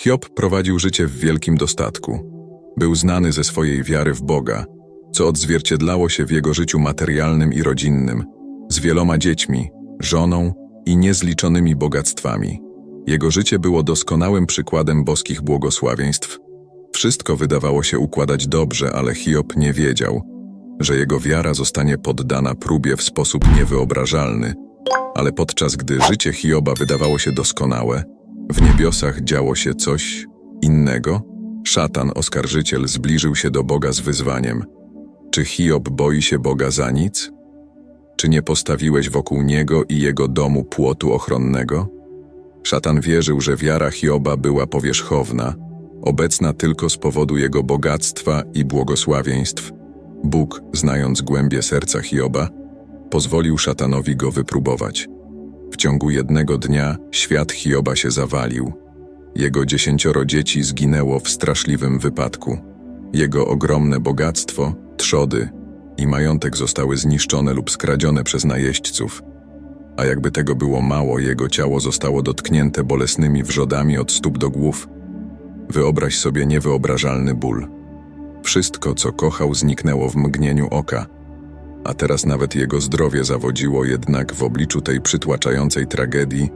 Hiob prowadził życie w wielkim dostatku. Był znany ze swojej wiary w Boga, co odzwierciedlało się w jego życiu materialnym i rodzinnym, z wieloma dziećmi, żoną i niezliczonymi bogactwami. Jego życie było doskonałym przykładem boskich błogosławieństw. Wszystko wydawało się układać dobrze, ale Hiob nie wiedział, że jego wiara zostanie poddana próbie w sposób niewyobrażalny, ale podczas gdy życie Hioba wydawało się doskonałe, w niebiosach działo się coś innego. Szatan, oskarżyciel, zbliżył się do Boga z wyzwaniem. Czy Hiob boi się Boga za nic? Czy nie postawiłeś wokół niego i jego domu płotu ochronnego? Szatan wierzył, że wiara Hioba była powierzchowna, obecna tylko z powodu jego bogactwa i błogosławieństw. Bóg, znając głębie serca Hioba, pozwolił szatanowi go wypróbować. Ciągu jednego dnia świat Hioba się zawalił. Jego dziesięcioro dzieci zginęło w straszliwym wypadku. Jego ogromne bogactwo, trzody i majątek zostały zniszczone lub skradzione przez najeźdźców. A jakby tego było mało, jego ciało zostało dotknięte bolesnymi wrzodami od stóp do głów. Wyobraź sobie niewyobrażalny ból. Wszystko, co kochał, zniknęło w mgnieniu oka, a teraz nawet jego zdrowie zawodziło, jednak w obliczu tej przytłaczającej tragedii.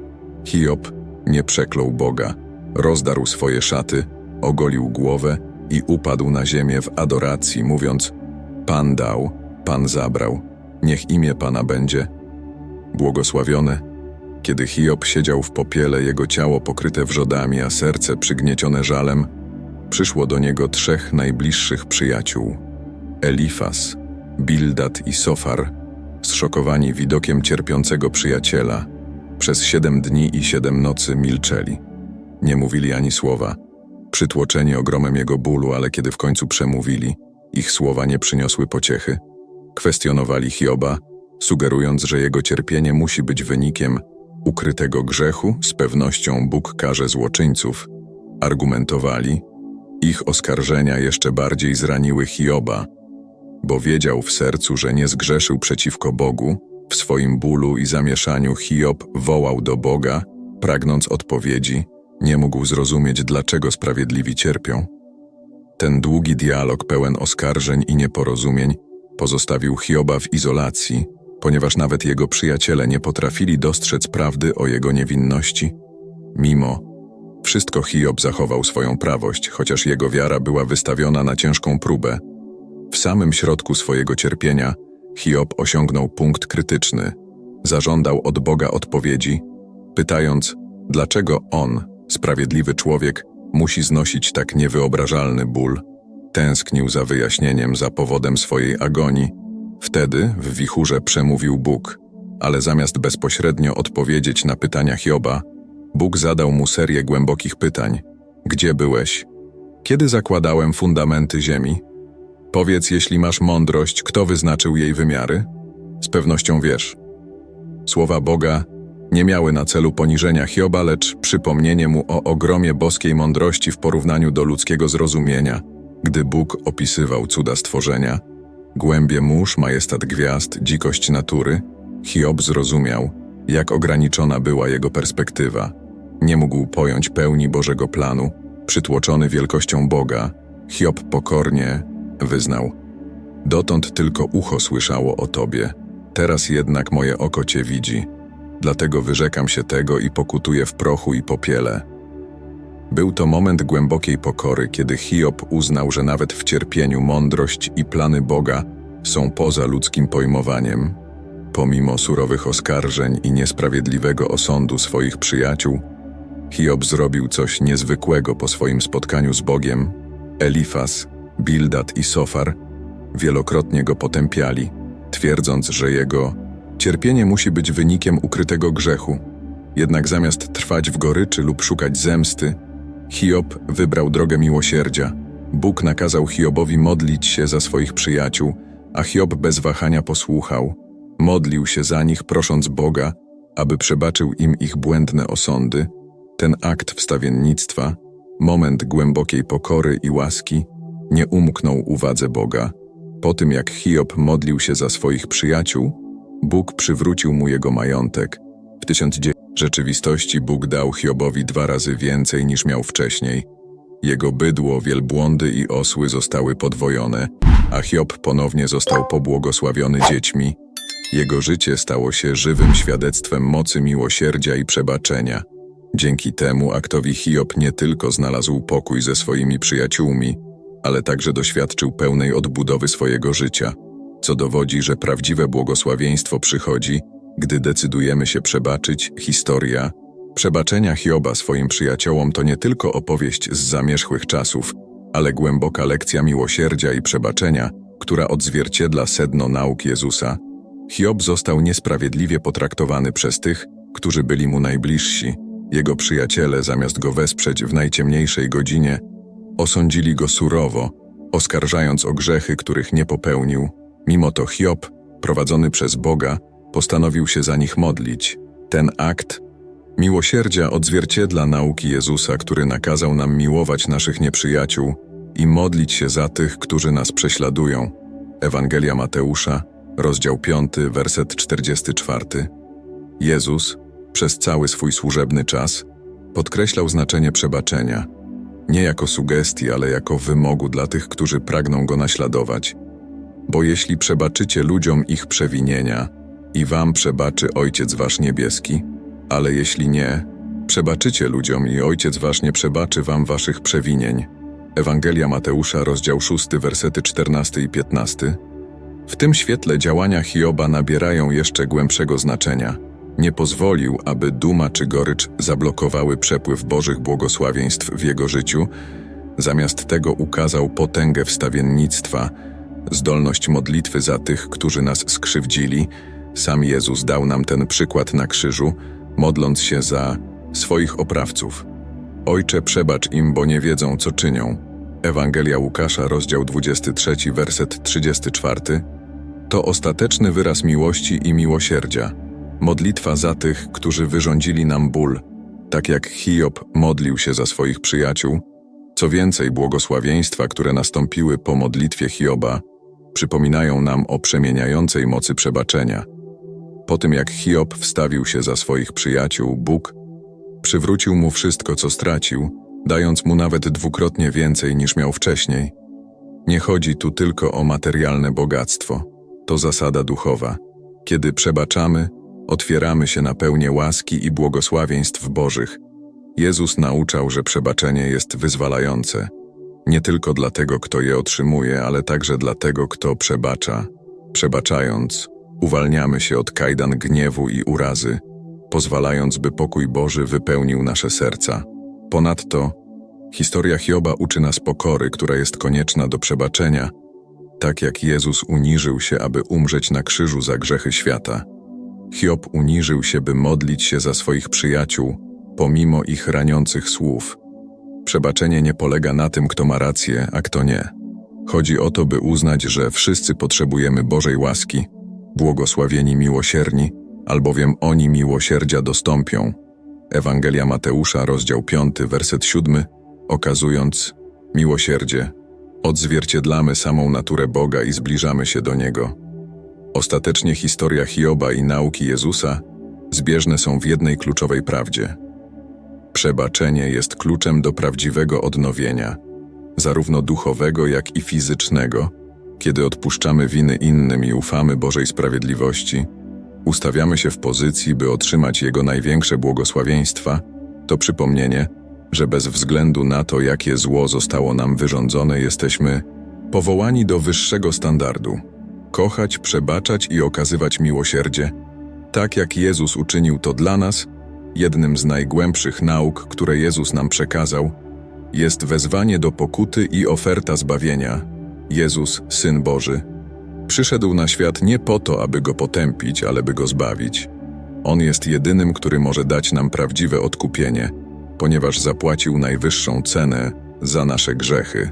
Hiob nie przeklął Boga, rozdarł swoje szaty, ogolił głowę i upadł na ziemię w adoracji, mówiąc: Pan dał, Pan zabrał, niech imię Pana będzie błogosławione. Kiedy Hiob siedział w popiele, jego ciało pokryte wrzodami, a serce przygniecione żalem, przyszło do niego trzech najbliższych przyjaciół: Elifas, Bildad i Sofar, zszokowani widokiem cierpiącego przyjaciela, przez siedem dni i siedem nocy milczeli. Nie mówili ani słowa, przytłoczeni ogromem jego bólu, ale kiedy w końcu przemówili, ich słowa nie przyniosły pociechy. Kwestionowali Hioba, sugerując, że jego cierpienie musi być wynikiem ukrytego grzechu, z pewnością Bóg karze złoczyńców. Argumentowali, ich oskarżenia jeszcze bardziej zraniły Hioba, bo wiedział w sercu, że nie zgrzeszył przeciwko Bogu. W swoim bólu i zamieszaniu Hiob wołał do Boga, pragnąc odpowiedzi, nie mógł zrozumieć, dlaczego sprawiedliwi cierpią. Ten długi dialog pełen oskarżeń i nieporozumień pozostawił Hioba w izolacji, ponieważ nawet jego przyjaciele nie potrafili dostrzec prawdy o jego niewinności. Mimo wszystko Hiob zachował swoją prawość, chociaż jego wiara była wystawiona na ciężką próbę. W samym środku swojego cierpienia Hiob osiągnął punkt krytyczny. Zażądał od Boga odpowiedzi, pytając, dlaczego on, sprawiedliwy człowiek, musi znosić tak niewyobrażalny ból. Tęsknił za wyjaśnieniem, za powodem swojej agonii. Wtedy w wichurze przemówił Bóg, ale zamiast bezpośrednio odpowiedzieć na pytania Hioba, Bóg zadał mu serię głębokich pytań. Gdzie byłeś? Kiedy zakładałem fundamenty ziemi? Powiedz, jeśli masz mądrość, kto wyznaczył jej wymiary? Z pewnością wiesz. Słowa Boga nie miały na celu poniżenia Hioba, lecz przypomnienie mu o ogromie boskiej mądrości w porównaniu do ludzkiego zrozumienia. Gdy Bóg opisywał cuda stworzenia, głębie mórz, majestat gwiazd, dzikość natury, Hiob zrozumiał, jak ograniczona była jego perspektywa. Nie mógł pojąć pełni Bożego planu, przytłoczony wielkością Boga, Hiob pokornie wyznał: Dotąd tylko ucho słyszało o tobie, teraz jednak moje oko cię widzi. Dlatego wyrzekam się tego i pokutuję w prochu i popiele. Był to moment głębokiej pokory, kiedy Hiob uznał, że nawet w cierpieniu mądrość i plany Boga są poza ludzkim pojmowaniem. Pomimo surowych oskarżeń i niesprawiedliwego osądu swoich przyjaciół, Hiob zrobił coś niezwykłego po swoim spotkaniu z Bogiem. Elifas, Bildad i Sofar wielokrotnie go potępiali, twierdząc, że jego cierpienie musi być wynikiem ukrytego grzechu. Jednak zamiast trwać w goryczy lub szukać zemsty, Hiob wybrał drogę miłosierdzia. Bóg nakazał Hiobowi modlić się za swoich przyjaciół, a Hiob bez wahania posłuchał. Modlił się za nich, prosząc Boga, aby przebaczył im ich błędne osądy. Ten akt wstawiennictwa, moment głębokiej pokory i łaski, nie umknął uwadze Boga. Po tym jak Hiob modlił się za swoich przyjaciół, Bóg przywrócił mu jego majątek. W 1900 W rzeczywistości Bóg dał Hiobowi dwa razy więcej niż miał wcześniej. Jego bydło, wielbłądy i osły zostały podwojone, a Hiob ponownie został pobłogosławiony dziećmi. Jego życie stało się żywym świadectwem mocy miłosierdzia i przebaczenia. Dzięki temu aktowi Hiob nie tylko znalazł pokój ze swoimi przyjaciółmi, ale także doświadczył pełnej odbudowy swojego życia, co dowodzi, że prawdziwe błogosławieństwo przychodzi, gdy decydujemy się przebaczyć. Historia przebaczenia Hioba swoim przyjaciołom to nie tylko opowieść z zamierzchłych czasów, ale głęboka lekcja miłosierdzia i przebaczenia, która odzwierciedla sedno nauk Jezusa. Hiob został niesprawiedliwie potraktowany przez tych, którzy byli mu najbliżsi. Jego przyjaciele, zamiast go wesprzeć w najciemniejszej godzinie, osądzili go surowo, oskarżając o grzechy, których nie popełnił. Mimo to Hiob, prowadzony przez Boga, postanowił się za nich modlić. Ten akt miłosierdzia odzwierciedla nauki Jezusa, który nakazał nam miłować naszych nieprzyjaciół i modlić się za tych, którzy nas prześladują. Ewangelia Mateusza, rozdział 5, werset 44. Jezus, przez cały swój służebny czas, podkreślał znaczenie przebaczenia, nie jako sugestii, ale jako wymogu dla tych, którzy pragną go naśladować. Bo jeśli przebaczycie ludziom ich przewinienia, i wam przebaczy Ojciec Wasz Niebieski, ale jeśli nie, przebaczycie ludziom i Ojciec Wasz nie przebaczy wam waszych przewinień. Ewangelia Mateusza, rozdział 6, wersety 14 i 15. W tym świetle działania Hioba nabierają jeszcze głębszego znaczenia. Nie pozwolił, aby duma czy gorycz zablokowały przepływ Bożych błogosławieństw w jego życiu, zamiast tego ukazał potęgę wstawiennictwa, zdolność modlitwy za tych, którzy nas skrzywdzili. Sam Jezus dał nam ten przykład na krzyżu, modląc się za swoich oprawców. Ojcze, przebacz im, bo nie wiedzą, co czynią. Ewangelia Łukasza, rozdział 23, werset 34. To ostateczny wyraz miłości i miłosierdzia. Modlitwa za tych, którzy wyrządzili nam ból, tak jak Hiob modlił się za swoich przyjaciół. Co więcej, błogosławieństwa, które nastąpiły po modlitwie Hioba, przypominają nam o przemieniającej mocy przebaczenia. Po tym jak Hiob wstawił się za swoich przyjaciół, Bóg przywrócił mu wszystko, co stracił, dając mu nawet dwukrotnie więcej niż miał wcześniej. Nie chodzi tu tylko o materialne bogactwo, to zasada duchowa. Kiedy przebaczamy, otwieramy się na pełnię łaski i błogosławieństw Bożych. Jezus nauczał, że przebaczenie jest wyzwalające, nie tylko dla tego, kto je otrzymuje, ale także dla tego, kto przebacza. Przebaczając, uwalniamy się od kajdan gniewu i urazy, pozwalając, by pokój Boży wypełnił nasze serca. Ponadto, historia Hioba uczy nas pokory, która jest konieczna do przebaczenia, tak jak Jezus uniżył się, aby umrzeć na krzyżu za grzechy świata. Hiob uniżył się, by modlić się za swoich przyjaciół, pomimo ich raniących słów. Przebaczenie nie polega na tym, kto ma rację, a kto nie. Chodzi o to, by uznać, że wszyscy potrzebujemy Bożej łaski, błogosławieni miłosierni, albowiem oni miłosierdzia dostąpią. Ewangelia Mateusza, rozdział 5, werset 7, okazując miłosierdzie, odzwierciedlamy samą naturę Boga i zbliżamy się do Niego. Ostatecznie historia Hioba i nauki Jezusa zbieżne są w jednej kluczowej prawdzie. Przebaczenie jest kluczem do prawdziwego odnowienia, zarówno duchowego, jak i fizycznego. Kiedy odpuszczamy winy innym i ufamy Bożej sprawiedliwości, ustawiamy się w pozycji, by otrzymać Jego największe błogosławieństwa, to przypomnienie, że bez względu na to, jakie zło zostało nam wyrządzone, jesteśmy powołani do wyższego standardu kochać, przebaczać i okazywać miłosierdzie, tak jak Jezus uczynił to dla nas, jednym z najgłębszych nauk, które Jezus nam przekazał, jest wezwanie do pokuty i oferta zbawienia. Jezus, Syn Boży, przyszedł na świat nie po to, aby go potępić, ale by go zbawić. On jest jedynym, który może dać nam prawdziwe odkupienie, ponieważ zapłacił najwyższą cenę za nasze grzechy.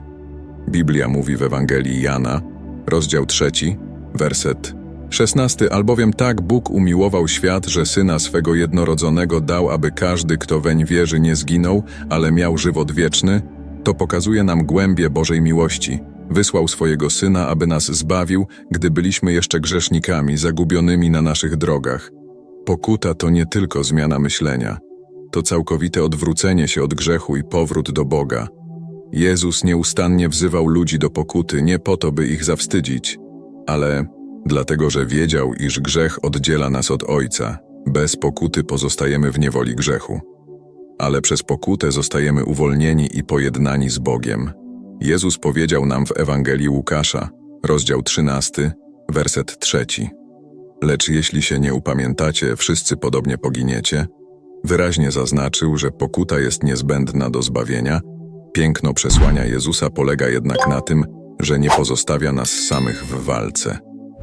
Biblia mówi w Ewangelii Jana, rozdział trzeci, werset 16. Albowiem tak Bóg umiłował świat, że Syna swego jednorodzonego dał, aby każdy, kto weń wierzy, nie zginął, ale miał żywot wieczny, to pokazuje nam głębie Bożej miłości. Wysłał swojego Syna, aby nas zbawił, gdy byliśmy jeszcze grzesznikami, zagubionymi na naszych drogach. Pokuta to nie tylko zmiana myślenia, to całkowite odwrócenie się od grzechu i powrót do Boga. Jezus nieustannie wzywał ludzi do pokuty nie po to, by ich zawstydzić, ale dlatego, że wiedział, iż grzech oddziela nas od Ojca. Bez pokuty pozostajemy w niewoli grzechu. Ale przez pokutę zostajemy uwolnieni i pojednani z Bogiem. Jezus powiedział nam w Ewangelii Łukasza, rozdział 13, werset 3. Lecz jeśli się nie upamiętacie, wszyscy podobnie poginiecie. Wyraźnie zaznaczył, że pokuta jest niezbędna do zbawienia. Piękno przesłania Jezusa polega jednak na tym, że nie pozostawia nas samych w walce.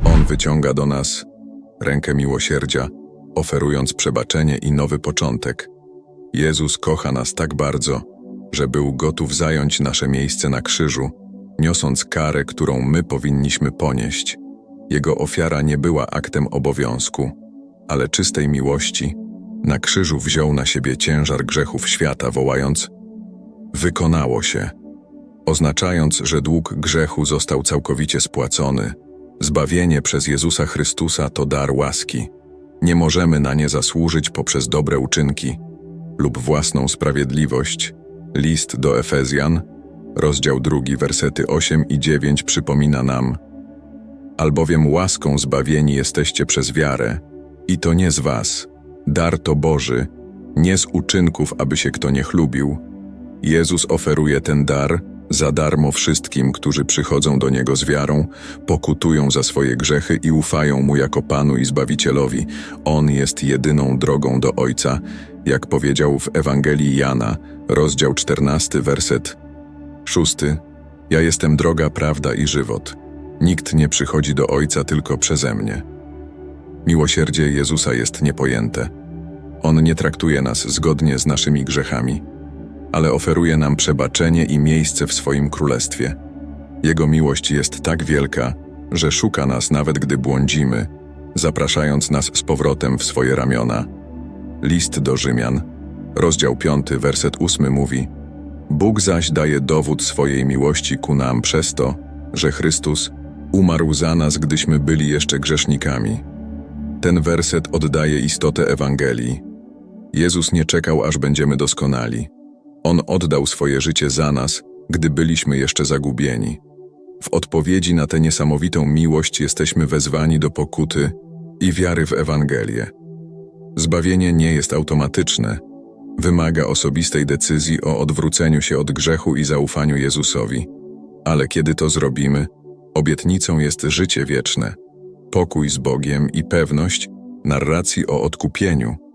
On wyciąga do nas rękę miłosierdzia, oferując przebaczenie i nowy początek. Jezus kocha nas tak bardzo, że był gotów zająć nasze miejsce na krzyżu, niosąc karę, którą my powinniśmy ponieść. Jego ofiara nie była aktem obowiązku, ale czystej miłości. Na krzyżu wziął na siebie ciężar grzechów świata, wołając: Wykonało się, oznaczając, że dług grzechu został całkowicie spłacony. Zbawienie przez Jezusa Chrystusa to dar łaski. Nie możemy na nie zasłużyć poprzez dobre uczynki lub własną sprawiedliwość. List do Efezjan, rozdział drugi, wersety 8 i 9 przypomina nam: Albowiem łaską zbawieni jesteście przez wiarę, i to nie z was. Dar to Boży, nie z uczynków, aby się kto nie chlubił. Jezus oferuje ten dar za darmo wszystkim, którzy przychodzą do Niego z wiarą, pokutują za swoje grzechy i ufają Mu jako Panu i Zbawicielowi. On jest jedyną drogą do Ojca, jak powiedział w Ewangelii Jana, rozdział 14, werset 6. Ja jestem droga, prawda i żywot. Nikt nie przychodzi do Ojca tylko przeze mnie. Miłosierdzie Jezusa jest niepojęte. On nie traktuje nas zgodnie z naszymi grzechami, ale oferuje nam przebaczenie i miejsce w swoim królestwie. Jego miłość jest tak wielka, że szuka nas nawet gdy błądzimy, zapraszając nas z powrotem w swoje ramiona. List do Rzymian, rozdział 5, werset 8 mówi: Bóg zaś daje dowód swojej miłości ku nam przez to, że Chrystus umarł za nas, gdyśmy byli jeszcze grzesznikami. Ten werset oddaje istotę Ewangelii. Jezus nie czekał, aż będziemy doskonali. On oddał swoje życie za nas, gdy byliśmy jeszcze zagubieni. W odpowiedzi na tę niesamowitą miłość jesteśmy wezwani do pokuty i wiary w Ewangelię. Zbawienie nie jest automatyczne. Wymaga osobistej decyzji o odwróceniu się od grzechu i zaufaniu Jezusowi. Ale kiedy to zrobimy, obietnicą jest życie wieczne, pokój z Bogiem i pewność narracji o odkupieniu.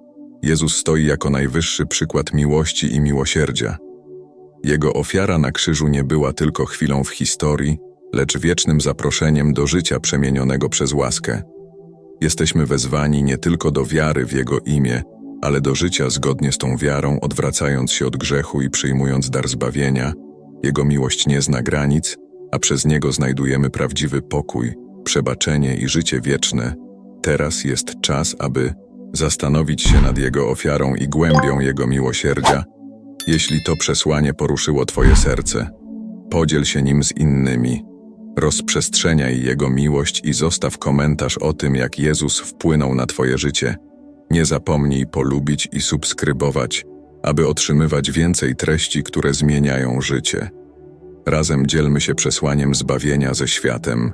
Jezus stoi jako najwyższy przykład miłości i miłosierdzia. Jego ofiara na krzyżu nie była tylko chwilą w historii, lecz wiecznym zaproszeniem do życia przemienionego przez łaskę. Jesteśmy wezwani nie tylko do wiary w Jego imię, ale do życia zgodnie z tą wiarą, odwracając się od grzechu i przyjmując dar zbawienia. Jego miłość nie zna granic, a przez Niego znajdujemy prawdziwy pokój, przebaczenie i życie wieczne. Teraz jest czas, aby zastanowić się nad Jego ofiarą i głębią Jego miłosierdzia. Jeśli to przesłanie poruszyło Twoje serce, podziel się nim z innymi. Rozprzestrzeniaj Jego miłość i zostaw komentarz o tym, jak Jezus wpłynął na Twoje życie. Nie zapomnij polubić i subskrybować, aby otrzymywać więcej treści, które zmieniają życie. Razem dzielmy się przesłaniem zbawienia ze światem.